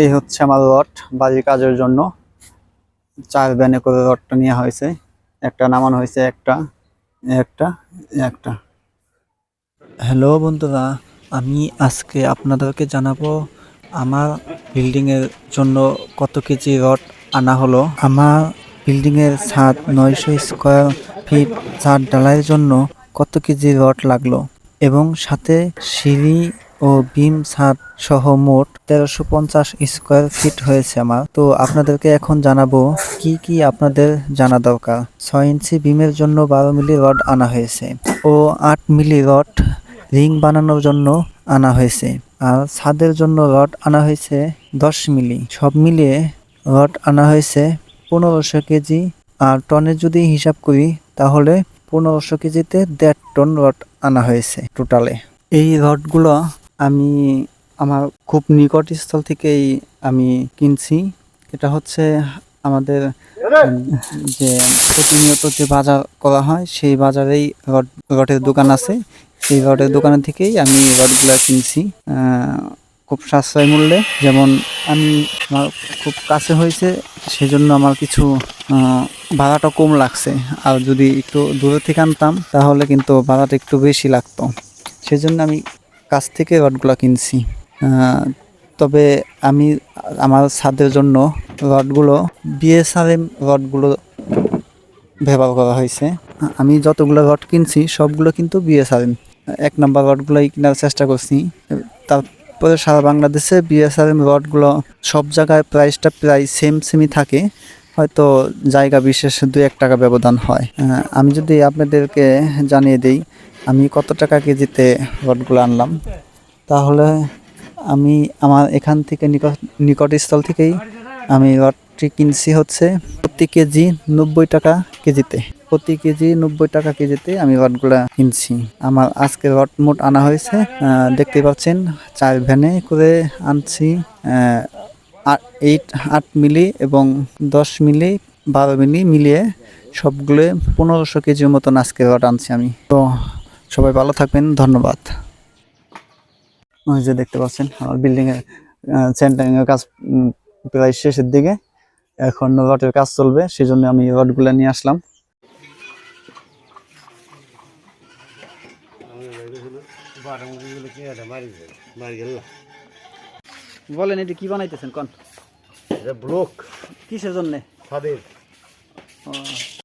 এই হচ্ছে আমার রড, বাড়ির কাজের জন্য। চার ব্যানে করে রডটা নেওয়া হয়েছে। একটা নামানো হয়েছে, একটা একটা একটা। হ্যালো বন্ধুরা, আমি আজকে আপনাদেরকে জানাব আমার বিল্ডিংয়ের জন্য কত কেজি রড আনা হলো। আমার বিল্ডিংয়ের ছাদ নয়শো স্কোয়ার ফিট ছাদ ঢালাইয়ের জন্য কত কেজি রড লাগল এবং সাথে সিঁড়ি ও বিম ছাদ সহ মোট তেরোশো পঞ্চাশ স্কোয়ার ফিট হয়েছে আমার। তো আপনাদেরকে এখন জানাব কি কি আপনাদের জানা দরকার। ছয় ইঞ্চি বিমের জন্য বারো মিলি রড আনা হয়েছে ও আট মিলি রড রিং বানানোর জন্য আনা হয়েছে। আর ছাদের জন্য রড আনা হয়েছে দশ মিলি। সব মিলিয়ে রড আনা হয়েছে পনেরোশো কেজি। আর টনে যদি হিসাব করি, তাহলে পনেরোশো কেজিতে দেড় টন রড আনা হয়েছে টোটালে। এই রডগুলো আমি আমার খুব নিকটস্থল থেকেই আমি কিনছি। এটা হচ্ছে আমাদের, যে প্রতিনিয়ত যে বাজার করা হয়, সেই বাজারেই রড, রডের দোকান আছে। সেই রডের দোকান থেকেই আমি রডগুলো কিনছি। খুব সাশ্রয় মূল্যে। যেমন আমি, আমার খুব কাছে হয়েছে, সেজন্য আমার কিছু ভাড়াটা কম লাগছে। আর যদি একটু দূরে থেকে আনতাম, তাহলে কিন্তু ভাড়াটা একটু বেশি লাগতো। সেজন্য আমি কাছ থেকে রডগুলো কিনছি। তবে আমি আমার ছাদের জন্য রডগুলো বিএসআরএম রডগুলো ব্যবহার করা হয়েছে। আমি যতগুলো রড কিনছি, সবগুলো কিন্তু বিএসআরএম। এক নম্বর রডগুলোই কেনার চেষ্টা করছি। তারপরে সারা বাংলাদেশে বিএসআরএম রডগুলো সব জায়গায় প্রাইসটা প্রায় সেম সেমই থাকে। হয়তো জায়গা বিশেষ দু এক টাকা ব্যবধান হয়। আমি যদি আপনাদেরকে জানিয়ে দিই আমি কত টাকা কেজিতে রডগুলো আনলাম? তাহলে আমি আমার এখান থেকে নিকট, নিকটস্থল থেকেই আমি রডটি কিনছি হচ্ছে প্রতি কেজি নব্বই টাকা কেজিতে। প্রতি কেজি নব্বই টাকা কেজিতে আমি রডগুলো কিনছি। আমার আজকে রড মোট আনা হয়েছে দেখতে পাচ্ছেন, চার ভ্যানে করে আনছি এইট, আট মিলি এবং দশ মিলি, বারো মিলি মিলিয়ে সবগুলো পনেরোশো কেজির মতন আজকে রড আনছি আমি। তো সবাই ভালো থাকবেন ধন্যবাদ। ওই যে দেখতে পাচ্ছেন আমার বিল্ডিং এর সেন্টারিং এর কাজ প্রায় শেষের দিকে। এখন রডের কাজ চলবে সেই জন্য আমি রডগুলো নিয়ে আসলাম। বলেন এটি কি বানাইতেছেন কোন? ব্লক। কিসের জন্য? ছাদের।